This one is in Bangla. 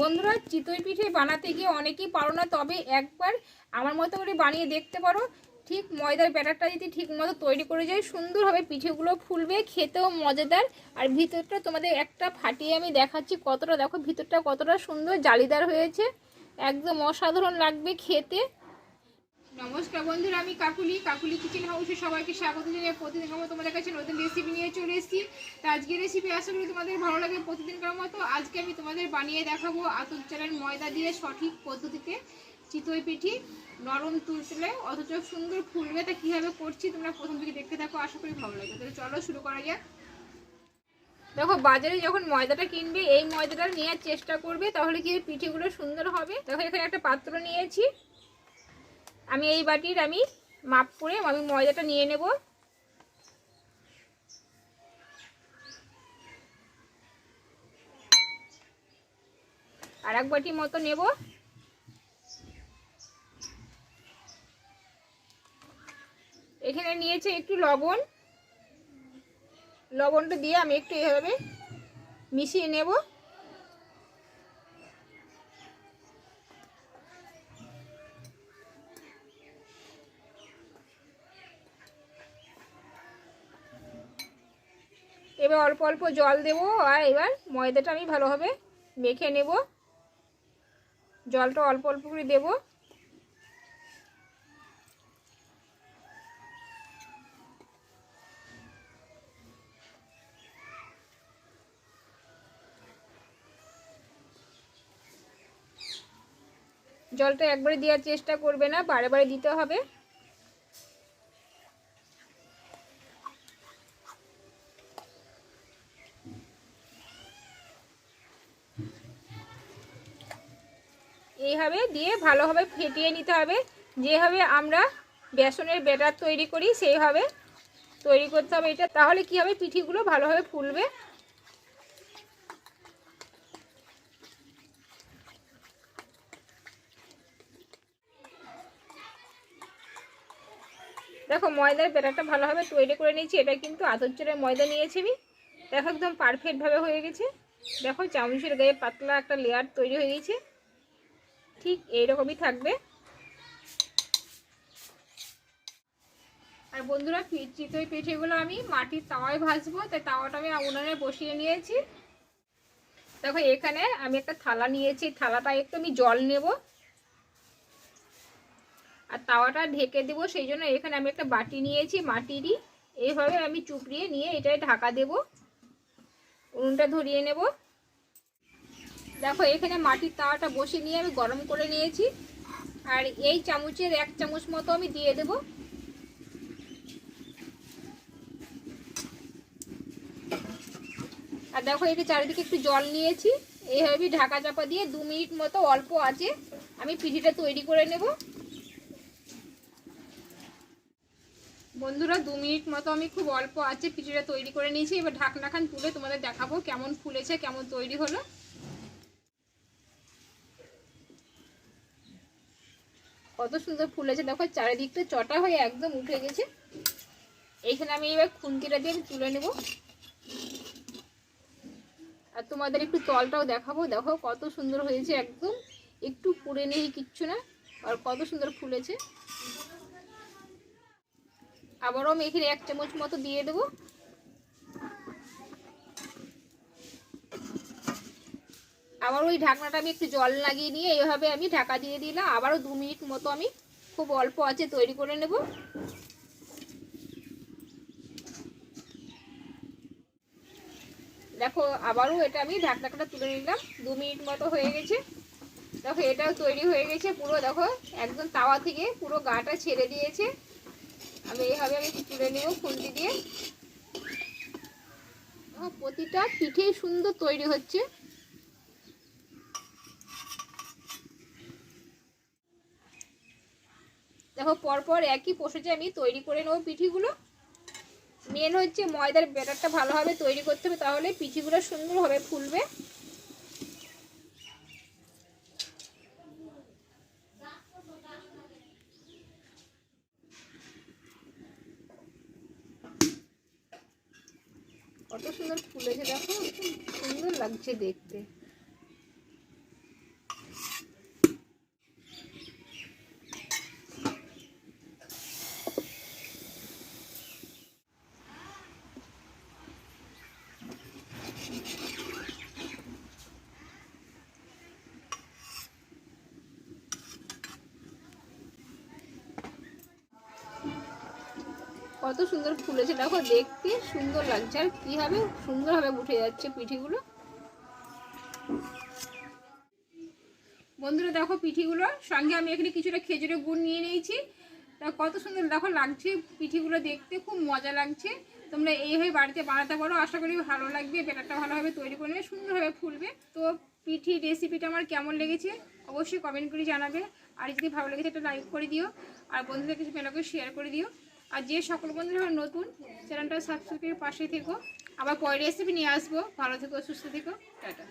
বন্ধুরা, চিতই পিঠে বানাতে গিয়ে অনেকেই পারো না, তবে একবার আমার মতো করে বানিয়ে দেখতে পারো। ঠিক ময়দার ব্যাটারটা যদি ঠিক মতো তৈরি করে যায়, সুন্দরভাবে পিঠেগুলো ফুলবে, খেতেও মজাদার। আর ভিতরটা তোমাদের একটা ফাটিয়ে আমি দেখাচ্ছি কতটা। দেখো, ভিতরটা কতটা সুন্দর জালিদার হয়েছে। একদম অসাধারণ লাগবে খেতে। নমস্কার বন্ধুরা, আমি কাকুলি। কাকুলি কিচেন হাউসে সবাইকে স্বাগত জানিয়ে প্রতিদিন আমার তোমাদের কাছে নতুন রেসিপি নিয়ে চলে এসেছি। তো আজকের রেসিপি আশা করি তোমাদের ভালো লাগে প্রতিদিনকার মতো। আজকে আমি তোমাদের বানিয়ে দেখাবো আতর চালের ময়দা দিয়ে সঠিক পদ্ধতিতে চিতই পিঠি, নরম তুলতুলে, অথচ সুন্দর ফুলবে। তা কীভাবে করছি তোমরা প্রথম থেকে দেখতে থাকো, আশা করি ভালো লাগে তাহলে চলো শুরু করা যাক। দেখো, বাজারে যখন ময়দাটা কিনবে, এই ময়দাটা নেওয়ার চেষ্টা করবে, তাহলে কি পিঠেগুলো সুন্দর হবে? দেখো, এখানে একটা পাত্র নিয়েছি। আমি এই বাটির আমি মাপ করে আমি ময়দাটা নিয়ে নেব। আর এক বাটি মতো নেব। এখানে নিয়েছে একটু লবণ। লবণটা দিয়ে আমি একটু এভাবে মিশিয়ে নেব। এবার অল্প অল্প জল দেব, আর এবার ময়দাটা আমি ভালোভাবে মেখে নেব। জলটা অল্প অল্প করে দেব। জলটা একবারে দেওয়ার চেষ্টা করবে না, বারে বারে দিতে হবে। এইভাবে দিয়ে ভালোভাবে ফেটিয়ে নিতে হবে। যেভাবে আমরা বেসনের ব্যাটার তৈরি করি, সেইভাবে তৈরি করতে হবে এটা। তাহলে কি হবে? পিঠিগুলো ভালোভাবে ফুলবে। দেখো, ময়দার ব্যাটারটা ভালোভাবে তৈরি করে নিয়েছি। এটা কিন্তু আতরচরের ময়দা নিয়েছি আমি। দেখো, একদম পারফেক্টভাবে হয়ে গেছে। দেখো, চামচের গায়ে পাতলা একটা লেয়ার তৈরি হয়ে গেছে। ঠিক এইরকমই থাকবে। আর বন্ধুরা চিতই পিঠেগুলো আমি মাটির তাওয়ায় ভাজবো তাই তাওয়াটা আমি উনানে বসিয়ে নিয়েছি। দেখো, এখানে আমি একটা থালা নিয়েছি থালাটা একটু আমি জল নেব। আর তাওয়াটা ঢেকে দেব, সেই জন্য এখানে আমি একটা বাটি নিয়েছি, মাটিরই। এইভাবে আমি চুপড়িয়ে নিয়ে এটাই ঢাকা দেব। উনুনটা ধরিয়ে নেব। দেখো, এখানে মাটির তাওয়াটা বসে নিয়ে আমি গরম করে নিয়েছি। আর এই চামচের এক চামচ মতো আমি দিয়ে দেব। আর দেখো এটা চারিদিকে একটু জল নিয়েছি। এইভাবে ঢাকা চাপা দিয়ে দু মিনিট মতো অল্প আছে, আমি পিঠিটা তৈরি করে নেব। বন্ধুরা, দু মিনিট মতো আমি খুব অল্প আছে পিঠিটা তৈরি করে নিয়েছি। এবার ঢাকনাখান তুলে তোমাদের দেখাবো কেমন ফুলেছে, কেমন তৈরি হলো। কত সুন্দর ফুলেছে দেখো, চারিদিকটা চটা হয়ে একদম উঠে গেছে। এইখানে আমি এবার খুন্তিটা দিয়ে তুলে নেব। আর তোমাদের একটু তলটাও দেখাবো। দেখো, কত সুন্দর হয়েছে একদম। একটু পুড়ে নেই কিচ্ছু না, আর কত সুন্দর ফুলেছে আবারও আমি এখানে এক চামচ মতো দিয়ে দেবো। আবার ওই ঢাকনাটা আমি একটু জল লাগিয়ে নিয়ে এইভাবে আমি ঢাকা দিয়ে দিলাম। আবারও দু মিনিট মতো আমি খুব অল্প আছে তৈরি করে নেব। দেখো, আবারও এটা আমি ঢাকনাটা তুলে নিলাম। দু মিনিট মতো হয়ে গেছে। দেখো, এটাও তৈরি হয়ে গেছে পুরো। দেখো, একদম তাওয়া থেকে পুরো গাটা ছেড়ে দিয়েছে। আমি এইভাবে আমি তুলে নেব খুন্তি দিয়ে। প্রতিটা পিঠেই সুন্দর তৈরি হচ্ছে। দেখো, পরপর একই প্রসেসে আমি তৈরি করে নেব পিঠিগুলো। মেন হচ্ছে ময়দার ব্যাটারটা ভালোভাবে তৈরি করতে হবে, তাহলে পিঠিগুলো সুন্দরভাবে ফুলবে। কত সুন্দর ফুলেছে দেখো, সুন্দর লাগছে দেখতে। কত সুন্দর ফুলেছে, দেখো দেখতে সুন্দর লাগছে। আর কীভাবে সুন্দরভাবে উঠে যাচ্ছে পিঠিগুলো। বন্ধুরা, দেখো পিঠিগুলো। সঙ্গে আমি এখানে কিছুটা খেজুরের গুড় নিয়ে নিয়েছি। তা কত সুন্দর, দেখো লাগছে পিঠিগুলো দেখতে, খুব মজা লাগছে। তোমরা এইভাবে বাড়িতে বানাতে পারো, আশা করি ভালো লাগবে, ব্যাটারটা ভালোভাবে তৈরি করে নেবে সুন্দরভাবে ফুলবে। তো পিঠি রেসিপিটা আমার কেমন লেগেছে, অবশ্যই কমেন্ট করে জানাবে। আর যদি ভালো লেগেছে, একটা লাইক করে দিও। আর বন্ধুদের কিছু মেলাকে শেয়ার করে দিও। আর যে সকল বন্ধুরা নতুন, চ্যানেলটা সাবস্ক্রাইবের পাশে থেকো। আবার পরে রেসিপি নিয়ে আসব। ভালো থেকো, সুস্থ থেকো। টাটা।